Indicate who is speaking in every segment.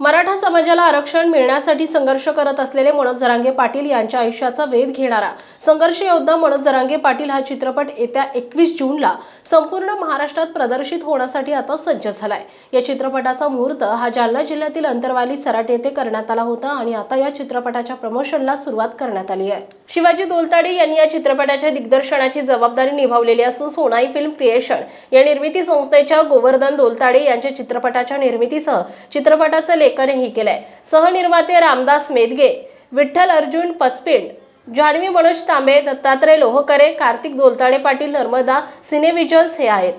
Speaker 1: मराठा समाजाला आरक्षण मिळण्यासाठी संघर्ष करत असलेले मनोज जरांगे पाटील यांच्या आयुष्याचा वेध घेणारा संघर्ष योद्धा मनोज जरांगे पाटील हा चित्रपट येत्या एकवीस जूनला संपूर्ण महाराष्ट्रात प्रदर्शित होण्यासाठी आता सज्ज झालाय. या चित्रपटाचा मुहूर्त हा जालना जिल्ह्यातील अंतरवाली सराट येथे करण्यात आला होता आणि आता या चित्रपटाच्या प्रमोशनला सुरुवात करण्यात आली आहे. शिवाजी दोलताडे यांनी या चित्रपटाच्या दिग्दर्शनाची जबाबदारी निभावलेली असून सोनाई फिल्म क्रिएशन या निर्मिती संस्थेच्या गोवर्धन दोलताडे यांच्या चित्रपटाच्या निर्मितीसह चित्रपटाचं लेखनही केलंय. सहनिर्माते रामदास मेदगे विठ्ठल अर्जुन पचपिंड जान्हवी मनोज तांबे दत्तात्रय लोहकरे कार्तिक दोलताडे पाटील नर्मदा सिनेविज्युअल्स हे आहेत.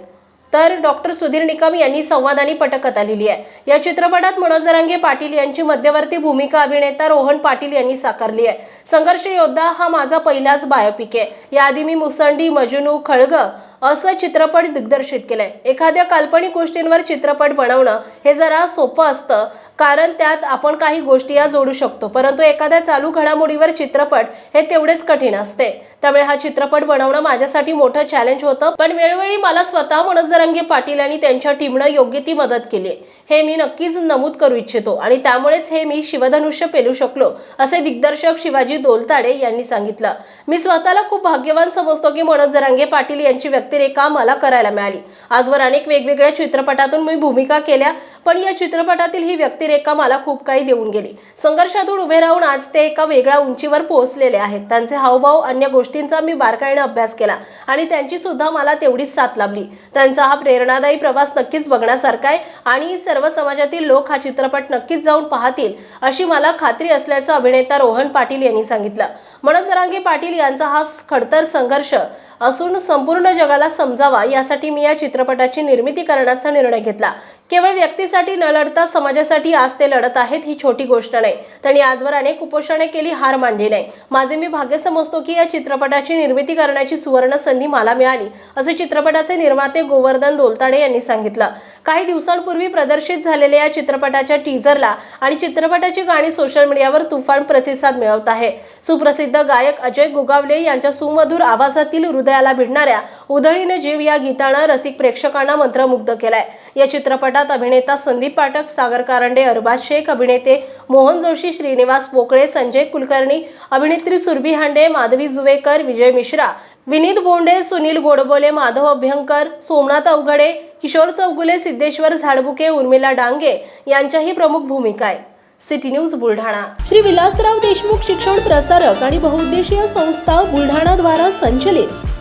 Speaker 1: तर डॉक्टर सुधीर निकम यांनी संवाद आणि पटकथा लिहिली आहे. या चित्रपटात मनोज जरांगे पाटील यांची मध्यवर्ती भूमिका अभिनेता रोहन पाटील यांनी साकारली आहे. संघर्ष योद्धा हा माझा पहिलाच बायोपिक आहे. याआधी मी मुसंडी मजनू खळग असं चित्रपट दिग्दर्शित केलंय. एखाद्या काल्पनिक गोष्टींवर चित्रपट बनवणं हे जरा सोपं असतं. कारण त्यात आपण काही गोष्टी या जोडू शकतो. परंतु एखाद्या चालू घडामोडीवर चित्रपट हे तेवढेच कठीण असते. त्यामुळे हा चित्रपट बनवणं माझ्यासाठी मोठं चॅलेंज होतं. पण वेळोवेळी मला स्वतः मनोज पाटील आणि त्यांच्या टीमनं योग्य ती मदत केली हे मी नक्कीच नमूद करू इच्छितो आणि त्यामुळेच हे मी शिवधनुष्य पेलू शकलो असे दिग्दर्शक शिवाजी दोलताडे यांनी सांगितलं. मी स्वतःला खूप भाग्यवान समजतो की मनोज जरांगे पाटील यांची व्यक्तिरेखा मला करायला मिळाली. आजवर अनेक वेगवेगळ्या चित्रपटातून मी भूमिका केल्या पण या चित्रपटातील ही व्यक्तिरेखा मला खूप काही देऊन गेली. संघर्षातून उभे राहून आज ते एका वेगळ्या उंचीवर पोहोचलेले आहेत. त्यांचे हावभाव अन्य गोष्टींचा मी बारकाईने अभ्यास केला आणि त्यांची सुद्धा मला तेवढीच साथ लाभली. त्यांचा हा प्रेरणादायी प्रवास नक्कीच बघण्यासारखा आहे आणि सर्व समाजातील लोक हा चित्रपट नक्कीच जाऊन पाहतील अशी मला खात्री असल्याचं अभिनेता रोहन पाटील यांनी सांगितलं. मनोज जरांगे पाटील यांचा हा खडतर संघर्ष असून संपूर्ण जगाला समजावा यासाठी मी या चित्रपटाची निर्मिती करण्याचा निर्णय घेतला. केवळ व्यक्तीसाठी न लढता समाजासाठी आज ते लढत आहेत ही छोटी गोष्ट नाही. त्यांनी आजवर अनेक उपोषणे केली हार मानली नाही. माझे मी भाग्य समजतो की या चित्रपटाची निर्मिती करण्याची सुवर्ण संधी मला मिळाली असे चित्रपटाचे निर्माते गोवर्धन दोलताडे यांनी सांगितलं. काही दिवसांपूर्वी प्रदर्शित झालेल्या या चित्रपटाच्या टीझरला आणि चित्रपटाची गाणी सोशल मीडियावर तुफान प्रतिसाद मिळवत आहे. सुप्रसिद्ध गायक अजय गुगावले यांच्या सुमधुर आवाजातील हृदयाला भिडणाऱ्या उधळीने जीव या गीतानं रसिक प्रेक्षकांना मंत्रमुग्ध केलाय. या चित्रपटात अभिनेता संदीप पाठक सागर कारंडे अरबाज शेख अभिनेते मोहन जोशी श्रीनिवास पोकळे संजय कुलकर्णी अभिनेत्री सुरभी हांडे माधवी जुवेकर विजय मिश्रा विनीत बोंडे सुनील गोडबोले माधव अभ्यंकर सोमनाथ अवघडे किशोर चौगुले सिद्धेश्वर झाडबुके उर्मिला डांगे यांच्याही प्रमुख भूमिका आहे. City news Buldhana. Shri Vilasrao Deshmukh शिक्षण प्रसारक आणि बहुउद्देशीय संस्था बुलढाणा द्वारा संचलित